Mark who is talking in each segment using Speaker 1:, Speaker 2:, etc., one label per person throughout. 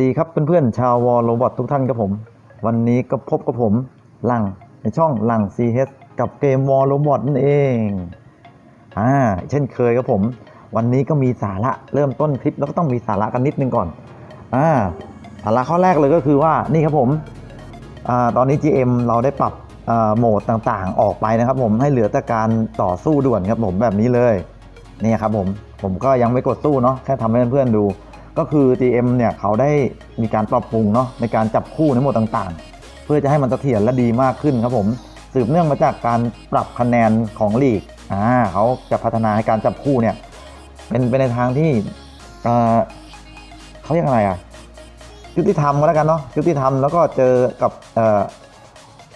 Speaker 1: ดีครับเพื่อนๆชาววอลโรบอททุกท่านครับผม วันนี้ก็พบกับผมหลังในช่องหลัง CH กับเกมวอลโรบอทนั่นเองอ่าเช่นเคยครับผม วันนี้ก็มีสาระเริ่มต้นคลิปแล้วก็ต้องมีสาระกันนิดนึงก่อนอ่าสาระข้อแรกเลยก็คือว่านี่ครับผมอ่าตอนนี้ GM เราได้ปรับอ่าโหมดต่างๆ ออกไปนะครับผมให้เหลือแต่การต่อสู้ด่วนครับผมแบบนี้เลยนี่ครับผมผมก็ยังไม่กดสู้เนาะแค่ทำให้เพื่อนๆดู ก็คือ GM เนี่ยเขาได้มีการปรับปรุงเนาะในการจับคู่ในหมวดต่างๆ เพื่อจะให้มันเสถียรและดีมากขึ้นครับผม สืบเนื่องมาจากการปรับคะแนนของลีกอ่าเขาจะพัฒนาให้การจับคู่เนี่ยเป็นเป็นในทางที่เอ่อเขาเรียกอะไรอะยุติธรรมก็แล้วกันเนาะยุติธรรมแล้วก็เจอกับเอ่อ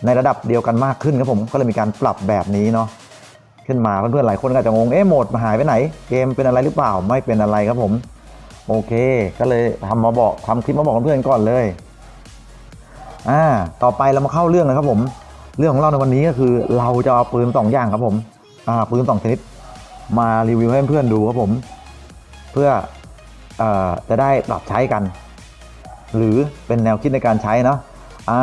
Speaker 1: ในระดับเดียวกันมากขึ้นครับผมก็เลยมีการปรับแบบนี้เนาะขึ้นมาเพื่อนๆหลายคนก็อาจจะงงเอ๊ะโหมดมาหายไปไหน เกมเป็นอะไรหรือเปล่าไม่เป็นอะไรครับผม โอเค ก็เลยทำมาบอกทำคลิปมาบอกเพื่อนก่อนเลยอ่าต่อไปเรามาเข้าเรื่องนะครับผม เรื่องของเราในวันนี้ก็คือ เราจะเอาปืนสองอย่างครับผมอ่าปืนสองชนิดมารีวิวให้เพื่อนๆดูครับผม เพื่อเอ่อจะได้ปรับใช้กัน หรือเป็นแนวคิดในการใช้เนาะอา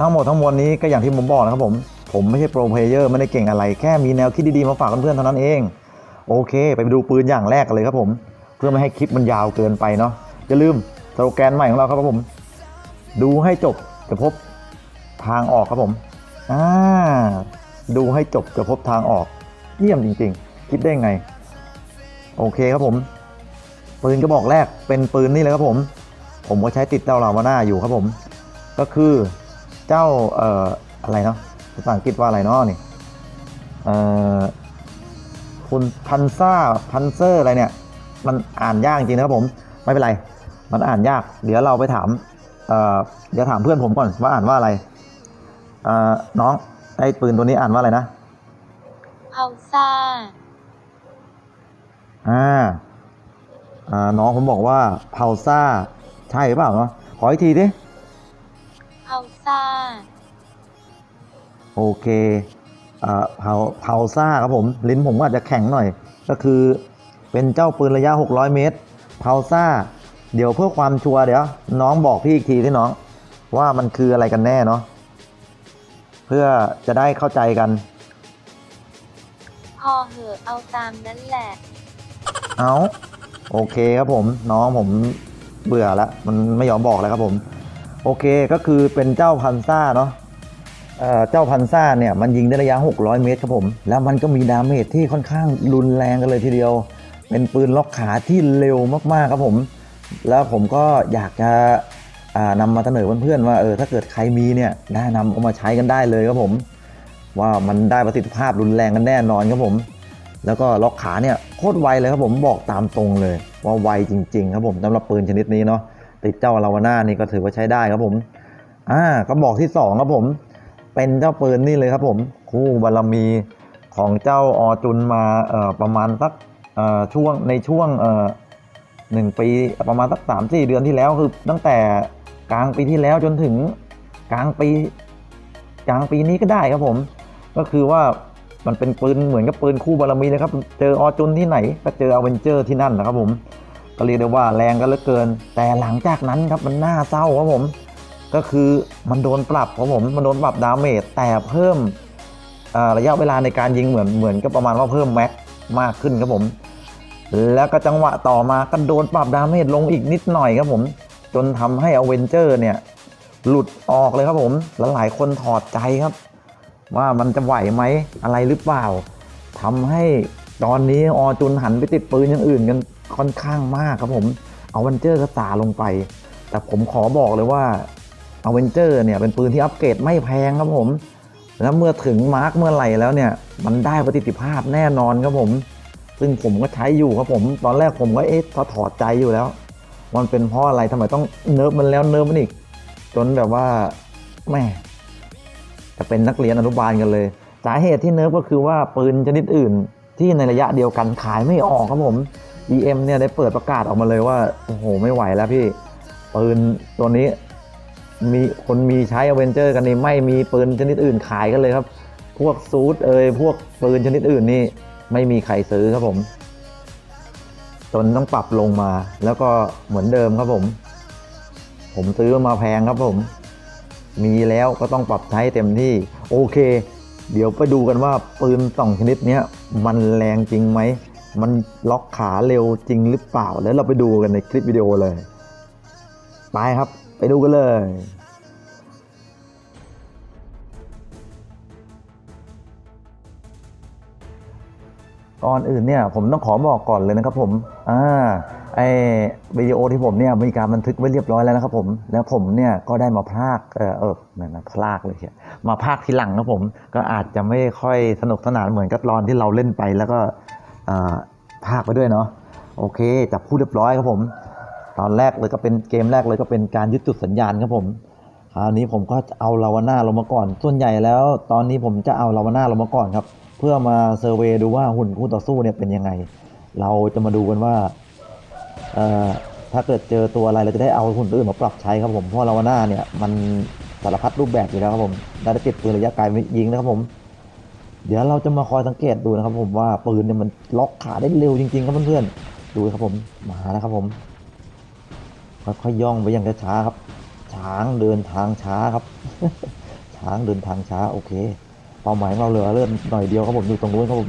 Speaker 1: ทั้งหมดทั้งมวลนี้ก็อย่างที่ผมบอกนะครับผม ผมไม่ใช่โปรเพลเยอร์ไม่ได้เก่งอะไร แค่มีแนวคิดดีๆมาฝากเพื่อนๆเท่านั้นเอง โอเค ไปดูปืนอย่างแรกกันเลยครับผม พื่อไม่ให้คลิปมันยาวเกินไปเนาะอย่าลืมสโลแกนใหม่ของเราครับผม ดูให้จบจะพบทางออกครับผมอ่าดูให้จบจะพบทางออก เยี่ยมจริง ๆ คิดได้ไง โอเคครับผมปืนกระบอกแรกเป็นปืนนี่เลยครับผม ผมก็ใช้ติดเจ้าลาวาน่าอยู่ครับผม ก็คือเจ้าเอ่ออะไรเนาะภาษาอังกฤษว่าอะไรเนาะนี่เอ่อคุณพันซ่าพันเซอร์อะไรเนี่ย มันอ่านยากจริงนะครับผมไม่เป็นไร มันอ่านยาก เดี๋ยวเราไปถามเอ่อเดี๋ยวถามเพื่อนผมก่อนว่าอ่านว่าอะไรเอ่อน้องไอ้ปืนตัวนี้อ่านว่าอะไรนะ
Speaker 2: เฮาซ่า
Speaker 1: อ่าอ่าน้องผมบอกว่าเผาซ่าใช่หรือเปล่าเนาะขออีกทีดิ
Speaker 2: เฮาซ่า
Speaker 1: โอเคอ่าเผาเผาซ่าครับผม ลิ้นผมก็อาจจะแข็งหน่อย ก็คือ เป็นเจ้าปืนระยะ 600 เมตรเผาซ่า เดี๋ยวเพื่อความชัวร์เดี๋ยว น้องบอกพี่อีกทีที่น้อง ว่ามันคืออะไรกันแน่เนาะเพื่อจะได้เข้าใจกัน
Speaker 2: พอเหอะเอาตามนั้นแหละ
Speaker 1: เอาโอเคครับผม น้องผมเบื่อแล้วมันไม่ยอมบอกเลยครับผม โอเคก็คือเป็นเจ้าพันซ่าเนาะเอ่อเจ้าพันซ่าเนี่ยมันยิงได้ระยะ 600 เมตรครับผม แล้วมันก็มีดาเมจที่ค่อนข้างรุนแรงกันเลยทีเดียว เป็นปืนล็อกขาที่เร็วมากๆครับผม แล้วผมก็อยากจะอ่านำมาเสนอเพื่อนๆว่าเออถ้าเกิดใครมีเนี่ยแนะนำเอามาใช้กันได้เลยครับผม ว่ามันได้ประสิทธิภาพรุนแรงกันแน่นอนครับผม แล้วก็ล็อกขาเนี่ยโคตรไวเลยครับผมบอกตามตรงเลย ว่าไวจริง ๆ ครับผมสำหรับปืนชนิดนี้เนาะติดเจ้าลาวาน่านี่ก็ถือว่าใช้ได้ครับผมอ่าก็บอกที่สองครับผม เป็นเจ้าปืนนี่เลยครับผม คู่บารมีของเจ้าอจุนมาเอ่อประมาณสัก ช่วงในช่วงหนึ่งปีประมาณสักสามสี่เดือนที่แล้วคือตั้งแต่กลางปีที่แล้วจนถึงกลางปี กลางปีนี้ก็ได้ครับผม ก็คือว่ามันเป็นปืนเหมือนกับปืนคู่บารมีเลยครับ เจออจุนที่ไหน ก็เจออเวนเจอร์ที่นั่นนะครับผมก็เรียกได้ว่าแรงกันเหลือเกิน แต่หลังจากนั้นครับมันน่าเศร้าครับผม ก็คือมันโดนปรับครับผมมันโดนปรับดาเมจแต่เพิ่มระยะเวลาในการยิงเหมือนเหมือนก็ประมาณว่าเพิ่มแม็กมากขึ้นครับผม แล้วก็จังหวะต่อมาก็โดนปรับดาเมจลงอีกนิดหน่อยครับผม จนทำให้อเวนเจอร์เนี่ย หลุดออกเลยครับผม แล้วหลายคนถอดใจครับ ว่ามันจะไหวไหมอะไรหรือเปล่าทำให้ตอนนี้อจุนหันไปติดปืนอย่างอื่นกันค่อนข้างมากครับผมอเวนเจอร์ก็ตาลงไป แต่ผมขอบอกเลยว่าอเวนเจอร์เนี่ยเป็นปืนที่อัปเกรดไม่แพงครับผม แล้วเมื่อถึงมาร์กเมื่อไหร่แล้วเนี่ย มันได้ประสิทธิภาพแน่นอนครับผม ซึ่งผมก็ใช้อยู่ครับผมตอนแรกผมก็เอ๊ะถอดใจอยู่แล้ว มันเป็นเพราะอะไรทำไมต้องเนิร์ฟมันแล้วเนิร์ฟมันอีก จนแบบว่าแม่จะเป็นนักเรียนอนุบาลกันเลย สาเหตุที่เนิร์ฟก็คือว่าปืนชนิดอื่นที่ในระยะเดียวกันขายไม่ออกครับผม EM เนี่ยได้เปิดประกาศออกมาเลยว่าโอ้โหไม่ไหวแล้วพี่ปืนตัวนี้มีคนมีใช้อเวนเจอร์กันนี่ไม่มีปืนชนิดอื่นขายกันเลยครับ พวกซูดเอยพวกปืนชนิดอื่นนี่ ไม่มีใครซื้อครับผม จนต้องปรับลงมา แล้วก็เหมือนเดิมครับผม ผมซื้อมาแพงครับผม มีแล้วก็ต้องปรับใช้เต็มที่ โอเค เดี๋ยวไปดูกันว่าปืนสองชนิดนี้มันแรงจริงไหม มันล็อกขาเร็วจริงหรือเปล่า แล้วเราไปดูกันในคลิปวิดีโอเลย ไปครับ ไปดูกันเลย ก่อนอื่นเนี่ยผมต้องขอบอกก่อนเลยนะครับผม อ่า ไอวิดีโอที่ผมเนี่ยมีการบันทึกไว้เรียบร้อยแล้วนะครับผม แล้วผมเนี่ยก็ได้มาพากเออเออมาพากเลยเชียมาพากทีหลังครับผม ก็อาจจะไม่ค่อยสนุกสนานเหมือนกับตอนที่เราเล่นไปแล้วก็อ่าพากไปด้วยเนาะ โอเคจับคู่เรียบร้อยครับผม ตอนแรกเลยก็เป็นเกมแรกเลยก็เป็นการยึดจุดสัญญาณครับผมคราวนี้ผมก็เอาลาวาน่าลงมาก่อน ส่วนใหญ่แล้ว ตอนนี้ผมจะเอาลาวาน่าลงมาก่อนครับ พื่อมาเซอร์เวยดูว่าหุ่นคู่ต่อสู้เนี่ยเป็นยังไง เราจะมาดูกันว่าถ้าเกิดเจอตัวอะไรเราจะได้เอาหุ่นตัวอื่นมาปรับใช้ครับผมเพราะลาวาน่าเนี่ยมันสารพัดรูปแบบอยู่แล้วครับผมได้ได้ติดปืนระยะไกลยิงนะครับผม เดี๋ยวเราจะมาคอยสังเกตดูนะครับผมว่าปืนเนี่ยมันล็อกขาได้เร็วจริงๆครับเพื่อนๆดูครับผมมาแล้วครับผมค่อยๆย่องไปอย่างช้าๆครับ ช้างเดินทางช้าครับ ช้างเดินทางช้าโอเค เป้าหมายของเราเหลือเลือดหน่อยเดียวครับผมอยู่ตรงนู้นครับผม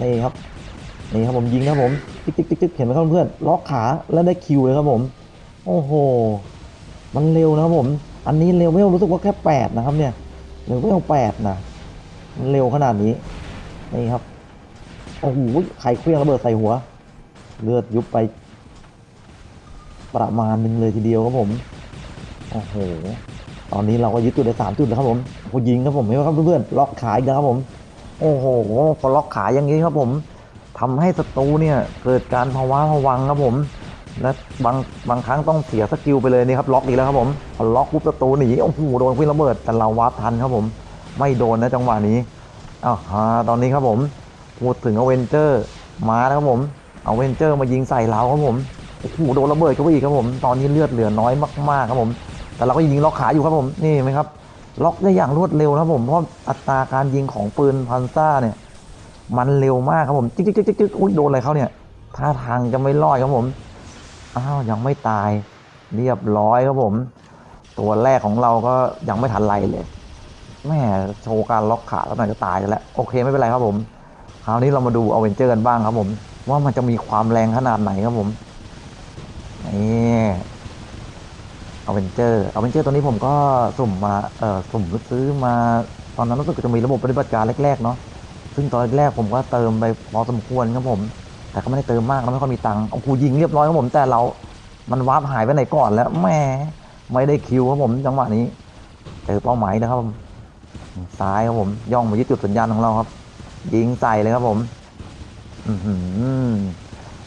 Speaker 1: นี่ครับนี่ครับผมยิงครับผมติ๊กติ๊กติ๊กติ๊กเห็นไหมครับเพื่อนล็อกขาแล้วได้คิวเลยครับผม โอ้โห มันเร็วนะครับผม อันนี้เร็วไม่รู้สึกว่าแค่แปดนะครับเนี่ยเร็วไม่เอาแปดนะมันเร็วขนาดนี้นี่ครับโอ้โหใครเครื่องระเบิดใส่หัว เลือดยุบไป ประมาณหนึงเลยทีเดียวครับผมโอ้โห ตอนนี้เราก็ยึดจุดได้สามจุดแล้วครับผมโอ้ยิงครับผมเห็นไหมครับเพื่อนๆล็อกขาอีกแล้วครับผม โอ้โหพอล็อกขาอย่างนี้ครับผมทำให้ศัตรูเนี่ยเกิดการภาวะผวังครับผมและบางบางครั้งต้องเสียสกิลไปเลยนี่ครับล็อกอีกแล้วครับผมพอล็อกปุ๊บศัตรูหนีโอ้โหโดนควินระเบิดแต่เราวาร์ปทันครับผม ไม่โดนนะจังหวะนี้อ้าวตอนนี้ครับผมพูดถึงอเวนเจอร์มาแล้วครับผมเอเวนเจอร์มายิงใส่เราครับผมโอ้โหโดนระเบิดเข้าไปอีกครับผม ตอนนี้เลือดเหลือน้อยมากๆครับผม แต่เราก็ยิงล็อกขาอยู่ครับผม นี่เห็นไหมครับ ล็อกได้อย่างรวดเร็วนะครับผมเพราะอัตราการยิงของปืนพันซ่าเนี่ย มันเร็วมากครับผมจิ๊กจิ๊กจิ๊กจิ๊กอุ้ยโดนอะไรเขาเนี่ยท่าทางจะไม่รอดครับผมอ้าวยังไม่ตายเรียบร้อยครับผม ตัวแรกของเราก็ยังไม่ทันไรเลยแม่โชว์การล็อกขาแล้วหน่อยจะตายแล้วโอเคไม่เป็นไรครับผม คราวนี้เรามาดูอเวนเจอร์กันบ้างครับผม ว่ามันจะมีความแรงขนาดไหนครับผมนี่ อเวนเจอร์อเวนเจอร์ตัวนี้ผมก็สุ่มมาเอ่อสุ่มซื้อมาตอนนั้นรู้สึกจะมีระบบปฏิบัติการแรกๆเนาะซึ่งตอนแรกผมก็เติมไปพอสมควรครับผม แต่ก็ไม่ได้เติมมากนะไม่ค่อยมีตังค์เอาคูยิงเรียบร้อยครับผมแต่เรา มันวาร์ปหายไปไหนก่อนแล้วแหม่ไม่ได้คิวครับผมจังหวะนี้เจอเป้าหมายนะครับผมซ้ายครับผม ย่องมายึดจุดสัญญาณของเราครับ ยิงใส่เลยครับผม อือหือ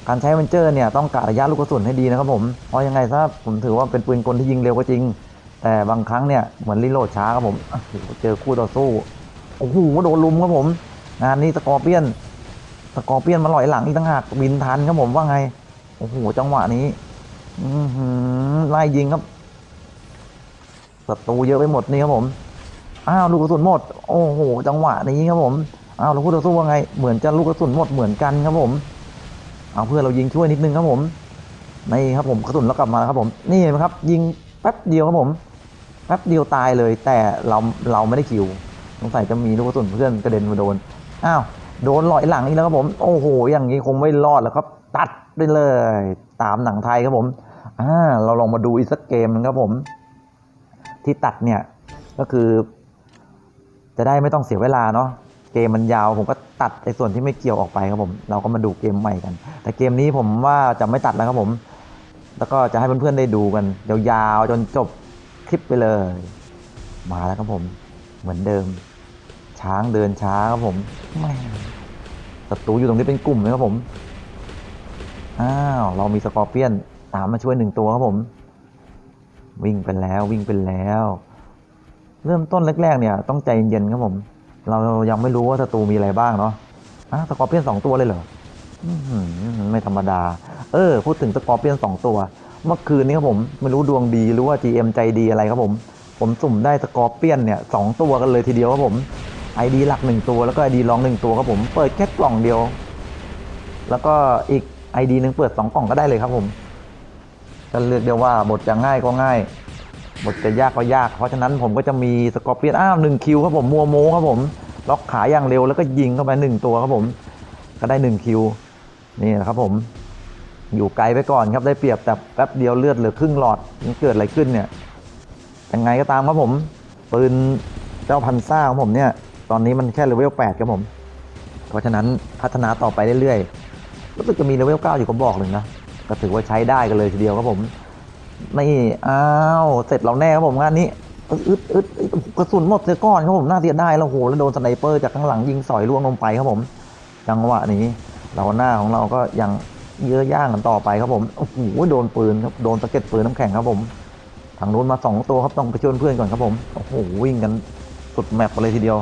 Speaker 1: การใช้เวนเจอร์เนี่ยต้องกะระยะลูกกระสุนให้ดีนะครับผมเพราะยังไงซะผมถือว่าเป็นปืนกลที่ยิงเร็วก็จริง แต่บางครั้งเนี่ยเหมือนรีโหลดช้าครับผมเจอคู่ต่อสู้โอ้โหโดนลุมครับผมงานนี้สกอร์เปียนสกอร์เปียนมาลอยหลังอีกต่างหากบินทันครับผมว่าไงโอ้โหจังหวะนี้อไล่ยิงครับศัตรูเยอะไปหมดนี่ครับผมอ้าวลูกกระสุนหมด โอ้โหจังหวะนี้ครับผมอ้าวเราพูดต่อสู้ว่าไง เหมือนจะลูกกระสุนหมดเหมือนกันครับผม เอาเพื่อเรายิงช่วยนิดนึงครับผมนี่ครับผมกระสุนเรากลับมาแล้วครับผมนี่เห็นไหมครับ ยิงแป๊บเดียวครับผมแป๊บเดียวตายเลย แต่เราเราไม่ได้คิวสงสัยจะมีลูกกระสุนเพื่อนกระเด็นมาโดนอ้าวโดนลอยหลังอีกแล้วครับผมโอ้โหอย่างนี้คงไม่รอดแล้วครับ ตัดไปเลย ตามหนังไทยครับผมอ่าเราลองมาดูอีกสักเกมหนึงครับผม ที่ตัดเนี่ยก็คือ จะได้ไม่ต้องเสียเวลาเนาะ เกมมันยาว ผมก็ตัดในส่วนที่ไม่เกี่ยวออกไปครับผม เราก็มาดูเกมใหม่กัน แต่เกมนี้ผมว่าจะไม่ตัดแล้วครับผม แล้วก็จะให้เพื่อนๆได้ดูกัน ยาวๆจนจบคลิปไปเลย มาแล้วครับผม เหมือนเดิม ช้างเดินช้าครับผมแม่ศัตรูอยู่ตรงนี้เป็นกลุ่มเลยครับผมอ้าวเรามีสกอร์เปียนตามมาช่วยหนึ่งตัวครับผม วิ่งไปแล้ววิ่งไปแล้ว เริ่มต้นแรกๆเนี่ย ต้องใจเย็นๆครับผม เรายังไม่รู้ว่าศัตรูมีอะไรบ้างเนาะอะสกอร์เปียนสองตัวเลยเหรออื้อหือไม่ธรรมดา เออ พูดถึงสกอร์เปียนสองตัว เมื่อคืนนี้ครับผม ไม่รู้ดวงดีหรือว่า GM ใจดีอะไรครับผม ผมสุ่มได้สกอร์เปียนเนี่ยสองตัวกันเลยทีเดียวครับผมไอดีหลักหนึ่งตัวแล้วก็ไอดีรองหนึ่งตัวครับผม เปิดแค่กล่องเดียว แล้วก็อีกไอดีหนึ่งเปิดสองกล่องก็ได้เลยครับผมก็เลือกเดียวว่าบทจะง่ายก็ง่าย บทจะยากก็ยาก เพราะฉะนั้นผมก็จะมีสกอร์เปียนอ้าวหนึ่งคิวครับผมมัวโมครับผม ล็อกขาอย่างเร็วแล้วก็ยิงเข้าไปหนึ่งตัวครับผม ก็ได้หนึ่งคิวนี่นะครับผม อยู่ไกลไปก่อนครับได้เปรียบแต่แป๊บเดียวเลือดเหลือครึ่งหลอดมันเกิดอะไรขึ้นเนี่ยยังไงก็ตามครับผมปืนเจ้าพันซ่าของผมเนี่ย ตอนนี้มันแค่เลเวล8ครับผม เพราะฉะนั้นพัฒนาต่อไปเรื่อยๆรู้สึกจะมีเลเวล9อยู่ก็บอกหนึ่งนะก็ถือว่าใช้ได้กันเลยทีเดียวครับผม นี่อ้าวเสร็จเราแน่ครับผมงานนี้อึดอึดกระสุนหมดเสียก้อนครับผมน่าเสียดายแล้วโหแล้วโดนสไนเปอร์จากข้างหลังยิงสอยล่วงลงไปครับผมจังหวะนี้เราหน้าของเราก็ยังเยื้อย่างกันต่อไปครับผมโอ้โหโดนปืนครับโดนสะเก็ดปืนน้ำแข็งครับผมทางนู้นมาสองตัวครับต้องไปช่วยเพื่อนก่อนครับผมโอ้โหวิ่งกันสุดแมปไปเลยทีเดียว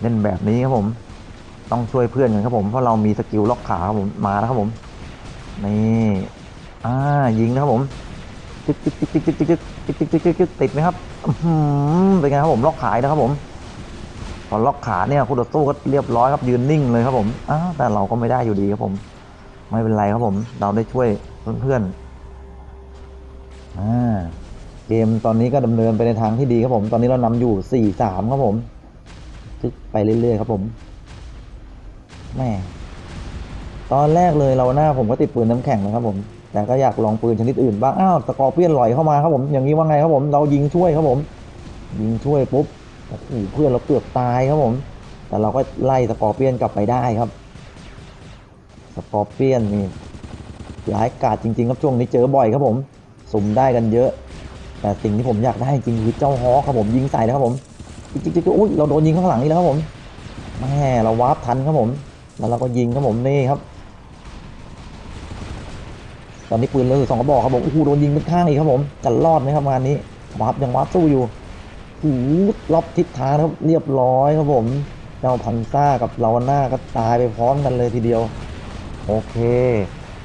Speaker 1: เล่นแบบนี้ครับผม ต้องช่วยเพื่อนกันครับผมเพราะเรามีสกิลล็อกขาครับผมมาแล้วครับผมนี่ อ่ายิงนะครับผมจิ๊กจิ๊กจิ๊กจิ๊กจิ๊กจิ๊กจิ๊กจิ๊กจิ๊กจิ๊กติดไหมครับเป็นไงครับผมล็อกขายนะครับผมพอล็อกขาเนี่ยคู่ต่อสู้ก็เรียบร้อยครับยืนนิ่งเลยครับผมอ้าแต่เราก็ไม่ได้อยู่ดีครับผม ไม่เป็นไรครับผม เราได้ช่วยเพื่อนๆอ่าเกมตอนนี้ก็ดำเนินไปในทางที่ดีครับผม ตอนนี้เรานำอยู่สี่สามครับผมไปเรื่อยๆครับผมแม่ตอนแรกเลยเราหน้าผมก็ติดปืนน้ำแข็งนะครับผม แต่ก็อยากลองปืนชนิดอื่นบ้าง อ้าวตะกอร์เปียนลอยเข้ามาครับผม อย่างนี้ว่าไงครับผม เรายิงช่วยครับผม ยิงช่วยปุ๊บโอ้เพื่อนเราเกือบตายครับผม แต่เราก็ไล่สกอร์เปียนกลับไปได้ครับ สกอร์เปียนนี่ร้ายกาจจริง ๆ ครับช่วงนี้เจอบ่อยครับผม สุ่มได้กันเยอะ แต่สิ่งที่ผมอยากได้จริงคือเจ้าฮอครับผมยิงใส่แล้วครับผมจิ๊กจิ๊กจิ๊กอุ้ยเราโดนยิงข้างหลังนี่แล้วครับผมแม่เราวาร์ปทันครับผม แล้วเราก็ยิงครับผมนี่ครับ ตอนนี้ปืนเลืออยู่สองกระบอกครับผมโอ้โหโดนยิงเป็นข้างอีกครับผมจะรอดไหมครับงานนี้วาร์ปยังวาร์ปสู้อยู่หูรอบทิศทางครับเรียบร้อยครับผมเจ้าพันซ่ากับลาวาน่าก็ตายไปพร้อมกันเลยทีเดียว โอเค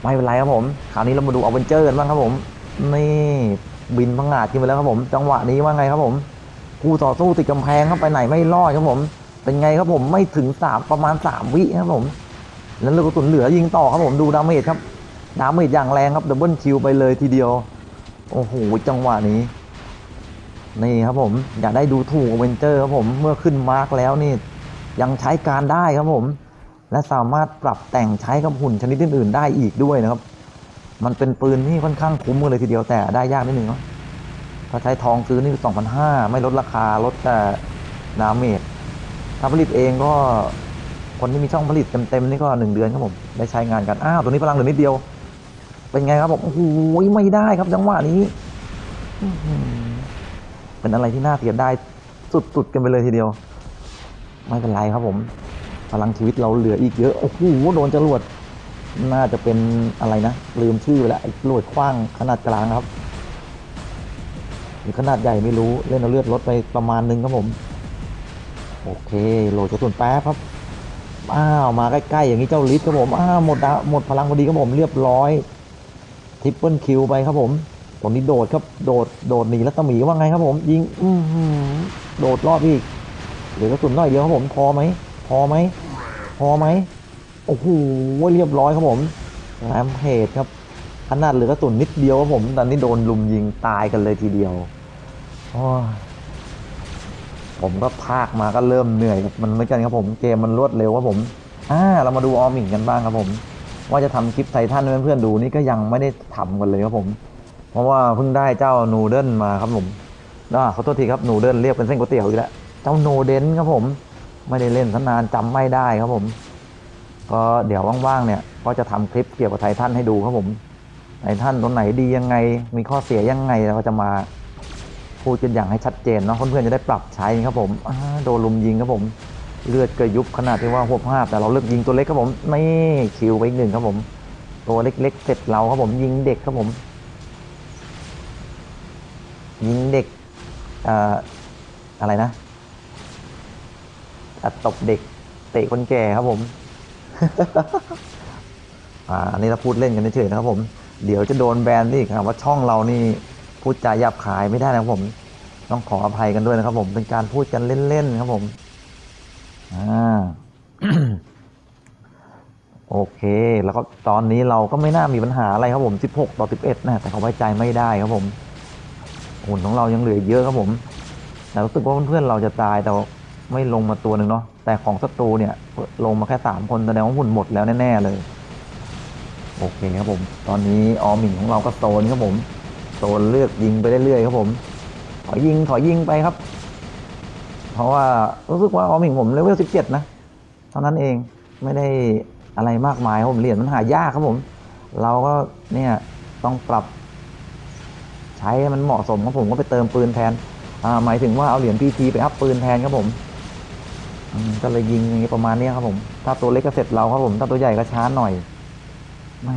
Speaker 1: ไม่เป็นไรครับผมคราวนี้เรามาดูอเวนเจอร์กันบ้างครับผม นี่บินพังงาดขึ้นไปแล้วครับผม จังหวะนี้ว่าไงครับผมคู่ต่อสู้ติดกำแพงเข้าไปไหนไม่รอดครับผม เป็นไงครับผมไม่ถึงสามประมาณสามวิครับผม แล้วลูกกระสุนเหลือยิงต่อครับผมดูดาเมจครับ ดาเมจอย่างแรงครับดับเบิลคิวไปเลยทีเดียว โอ้โห จังหวะนี้ นี่ครับผม อยากได้ดูถูกเวนเจอร์ครับผม เมื่อขึ้นมาร์กแล้วนี่ ยังใช้การได้ครับผม และสามารถปรับแต่งใช้กับหุ่นชนิดอื่นๆได้อีกด้วยนะครับ มันเป็นปืนที่ค่อนข้างคุ้มเลยทีเดียวแต่ได้ยากนิดนึงเนาะถ้าใช้ทองซื้อนี่สองพันห้าไม่ลดราคาลดแต่ดาเมจถ้าผลิตเองก็คนที่มีช่องผลิตเต็มๆนี่ก็หนึ่งเดือนครับผม ได้ใช้งานกัน อ้าว ตัวนี้พลังเหลือนิดเดียว เป็นไงครับผมโอ้โหไม่ได้ครับจังหวะนี้เป็นอะไรที่น่าเสียดายสุดๆกันไปเลยทีเดียว ไม่เป็นไรครับผม พลังชีวิตเราเหลืออีกเยอะโอ้โหโดนจรวดน่าจะเป็นอะไรนะลืมชื่อไปแล้วไอ้จรวดขว้างขนาดกลางครับหรือขนาดใหญ่ไม่รู้เล่นเอาเลือดลดไปประมาณนึงครับผม โอเคโหลดกระสุนแป๊บครับอ้าวมาใกล้ๆอย่างนี้เจ้าลิฟครับผมอ้าวหมดหมดพลังพอดีครับผมเรียบร้อย ทริปเปิลคิวไปครับผมตรงนี้โดดครับโดดโดดหนีรัตมีว่าไงครับผม ยิงอือหือโดดรอบอีกเหลือกระสุนน้อยเดียวครับผมพอไหมพอไหมพอไหมโอ้โหเรียบร้อยครับผมแรมเพจครับขนาดเหลือกระสุนนิดเดียวครับผมตอนนี้โดนลุมยิงตายกันเลยทีเดียวโอ้ยผมก็พากมาก็เริ่มเหนื่อยกับมันเหมือนกันครับผมเกมมันรวดเร็วครับผมอ่าเรามาดูออมิงกันบ้างครับผม ว่าจะทำคลิปไททันให้เพื่อนๆดูนี่ก็ยังไม่ได้ทำกันเลยครับผม เพราะว่าเพิ่งได้เจ้านูเดิลมาครับผมอ่าขอโทษทีครับนูเดิลเรียกเป็นเส้นก๋วยเตี๋ยวอีกแล้วเจ้าโนเดนครับผม ไม่ได้เล่นสนานจำไม่ได้ครับผม ก็เดี๋ยวว่างๆเนี่ยก็จะทำคลิปเกี่ยวกับไททันให้ดูครับผมไททันตัวไหนดียังไง มีข้อเสียยังไงเราจะมาพูดกันอย่างให้ชัดเจนเนาะเพื่อนๆจะได้ปรับใช้ครับผมโดนลุมยิงครับผม เลือดกระยุบขนาดที่ว่าหัวภาพแต่เราเลือกยิงตัวเล็กครับผมไม่คิวไปอีกหนึ่งครับผม ตัวเล็กๆเสร็จเราครับผมยิงเด็กครับผม ยิงเด็กอ่ออะไรนะตบเด็ก เตะคนแก่ครับผมอ่าอันนี้เราพูดเล่นกันเฉยๆนะครับผม เดี๋ยวจะโดนแบนนี่ครับว่าช่องเรานี่พูดจาหยาบขายไม่ได้นะครับผม ต้องขออภัยกันด้วยนะครับผม เป็นการพูดกันเล่นๆครับผม อ่าโอเค แล้วก็ตอนนี้เราก็ไม่น่ามีปัญหาอะไรครับผม 16 ต่อ 11 นะ แต่เขาไว้ใจไม่ได้ครับผมหุ่นของเรายังเหลือเยอะครับผม แต่รู้สึกว่าเพื่อนๆเราจะตายแต่ไม่ลงมาตัวหนึ่งเนาะ แต่ของศัตรูเนี่ย ลงมาแค่สามคนแสดงว่าหุ่นหมดแล้วแน่ๆเลย โอเคครับผม ตอนนี้ออมิงของเราก็โซนครับผม โซนเลือกยิงไปเรื่อยๆครับผมถอยิงถอยิงไปครับ เพราะว่ารู้สึกว่าออหมิงผมเลเวลสิบเจ็ดนะเท่านั้นเองไม่ได้อะไรมากมายผมเหรียญมันหายากครับผม เราก็เนี่ยต้องปรับ ใช้มันเหมาะสมครับผมก็ไปเติมปืนแทนอ่าหมายถึงว่าเอาเหรียญพีทีไปอัพปืนแทนครับผมก็เลยยิงอย่างนี้ประมาณนี้ครับผม ถ้าตัวเล็กก็เสร็จเราครับผม ถ้าตัวใหญ่ก็ช้าหน่อยแม่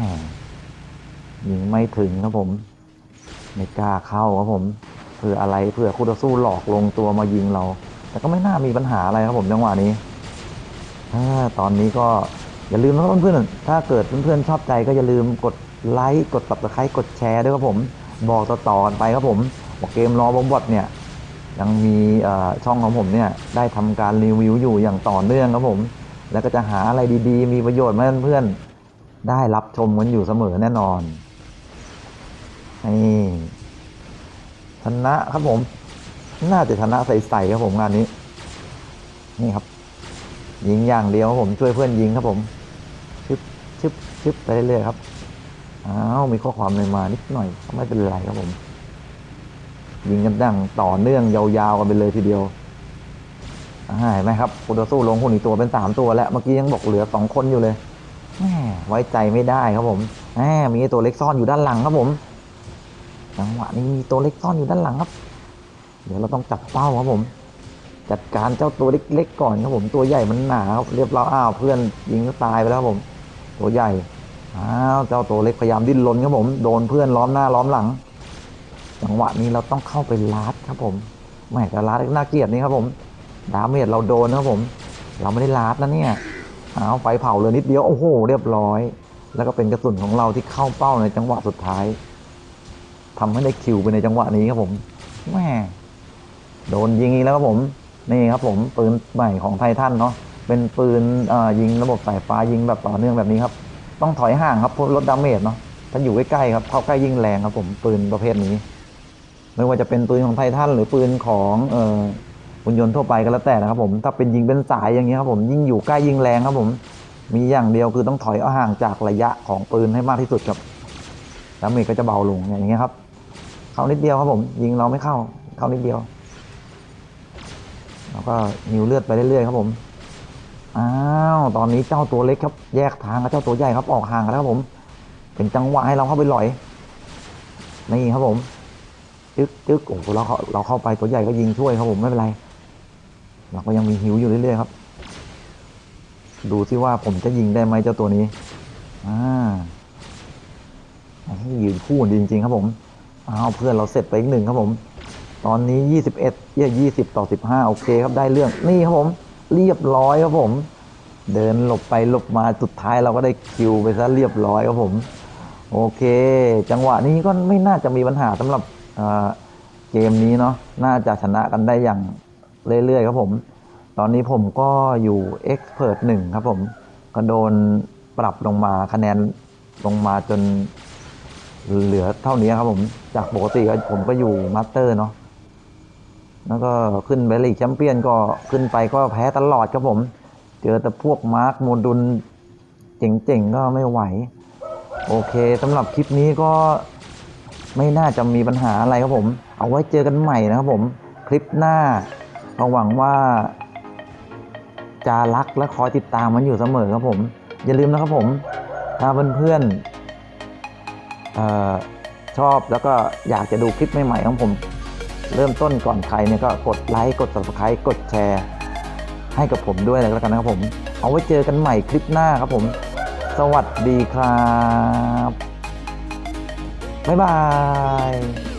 Speaker 1: ยิงไม่ถึงครับผม ไม่กล้าเข้าครับผมเพื่ออะไรเพื่อคู่ต่อสู้หลอกลงตัวมายิงเรา แต่ก็ไม่น่ามีปัญหาอะไรครับผมจังหวะนี้อตอนนี้ก็อย่าลืมนะครับเพื่อนๆ ถ้าเกิดเพื่อนๆชอบใจก็อย่าลืมกดไลค์กด subscribe กดแชร์ด้วยครับผม บอกต่อๆกันไปครับผมบอกเกมรอบอมบอทเนี่ยยังมีช่องของผมเนี่ยได้ทำการรีวิวอยู่อย่างต่อเนื่องครับผม แล้วก็จะหาอะไรดีๆ มีประโยชน์มาให้เพื่อนๆได้รับชมกันอยู่เสมอแน่นอนนี่ชนะครับผม น่าจะชนะใสๆครับผมงานนี้ นี่ครับ ยิงอย่างเดียวครับผมช่วยเพื่อนยิงครับผม ชึบชึบชึบไปเรื่อยๆครับอ้าวมีข้อความเลยมานิดหน่อยก็ไม่เป็นไรครับผม ยิงกันดังต่อเนื่องยาวๆกันไปเลยทีเดียวอ่าเห็นไหมครับคูดสู้ลงหุ่นอีกตัวเป็นสามตัวแล้ว เมื่อกี้ยังบอกเหลือสองคนอยู่เลยแหมไว้ใจไม่ได้ครับผมแหมมีตัวเล็กซ่อนอยู่ด้านหลังครับผมจังหวะนี้มีตัวเล็กซ่อนอยู่ด้านหลังครับ เดี๋ยวเราต้องจับเป้าครับผม จัดการเจ้าตัวเล็กๆก่อนครับผมตัวใหญ่มันหนาเรียบร้อยอ้าวเพื่อนยิงก็ตายไปแล้วครับผม ตัวใหญ่อ้าวเจ้าตัวเล็กพยายามดิ้นรนครับผมโดนเพื่อนล้อมหน้าล้อมหลังจังหวะนี้เราต้องเข้าไปลัดครับผมแม่จะลัดน่าเกลียดนี่ครับผมดาเมจเราโดนนะครับผม เราไม่ได้ลัดนะเนี่ยอ้าวไฟเผาเลยนิดเดียวโอ้โหเรียบร้อย แล้วก็เป็นกระสุนของเราที่เข้าเป้าในจังหวะสุดท้ายทำให้ได้คิวไปในจังหวะนี้ครับผมแม่ โดนยิงอีกแล้วครับผมนี่ครับผมปืนใหม่ของไททันเนาะเป็นปืนยิงระบบสายฟ้ายิงแบบต่อเนื่องแบบนี้ครับ ต้องถอยห่างครับเพื่อลดดาเมจเนาะถ้าอยู่ใกล้ๆครับเข้าใกล้ยิ่งแรงครับผมปืนประเภทนี้ ไม่ว่าจะเป็นปืนของไททันหรือปืนของเอ่อหุ่นยนต์ทั่วไปก็แล้วแต่นะครับผมถ้าเป็นยิงเป็นสายอย่างเงี้ครับผมยิ่งอยู่ใกล้ยิ่งแรงครับผมมีอย่างเดียวคือต้องถอยเอาห่างจากระยะของปืนให้มากที่สุดครับดาเมจก็จะเบาลงอย่างเงี้ยครับ เข้านิดเดียวครับผม ยิงเราไม่เข้า เข้านิดเดียว แล้วก็นิวเลือดไปเรื่อยๆครับผมอ้าวตอนนี้เจ้าตัวเล็กครับ แยกทางกับเจ้าตัวใหญ่ครับออกห่างกันแล้วครับผม เป็นจังหวะให้เราเข้าไปหลอยนี่ครับผมจึ๊กจึ๊กโอ้โหเราเข้าเราเข้าไปตัวใหญ่ก็ยิงช่วยครับผมไม่เป็นไรเราก็ยังมีหิวอยู่เรื่อยๆครับ ดูซิว่าผมจะยิงได้ไหมเจ้าตัวนี้อ่าให้ยืนคู่จริงๆครับผมอ้าวเพื่อนเราเสร็จไปอีกหนึ่งครับผม ตอนนี้ยี่สิบเอ็ดยี่สิบต่อสิบห้าโอเคครับได้เรื่องนี่ครับผม เรียบร้อยครับผม เดินหลบไปหลบมาสุดท้ายเราก็ได้คิวไปซะเรียบร้อยครับผม โอเค จังหวะนี้ก็ไม่น่าจะมีปัญหาสำหรับเกมนี้เนาะน่าจะชนะกันได้อย่างเรื่อยๆครับผม ตอนนี้ผมก็อยู่ Expert 1 ครับผม ก็โดนปรับลงมาคะแนนลงมาจนเหลือเท่านี้ครับผม จากปกติผมก็อยู่มาสเตอร์เนาะ แล้วก็ขึ้นไปลีกแชมเปี้ยนก็ขึ้นไปก็แพ้ตลอดครับผม เจอแต่พวกมาร์คโมดุลเจ๋งๆก็ไม่ไหว โอเคสำหรับคลิปนี้ก็ไม่น่าจะมีปัญหาอะไรครับผม เอาไว้เจอกันใหม่นะครับผม คลิปหน้าก็หวังว่า จะรักและคอยติดตามมันอยู่เสมอครับผม อย่าลืมนะครับผม ถ้าเพื่อนๆชอบแล้วก็อยากจะดูคลิปใหม่ๆของผม เริ่มต้นก่อนใครเนี่ยก็กดไลค์กด subscribe กดแชร์ให้กับผมด้วยแล้วกันนะครับผม เอาไว้เจอกันใหม่คลิปหน้าครับผม สวัสดีครับ บ๊ายบาย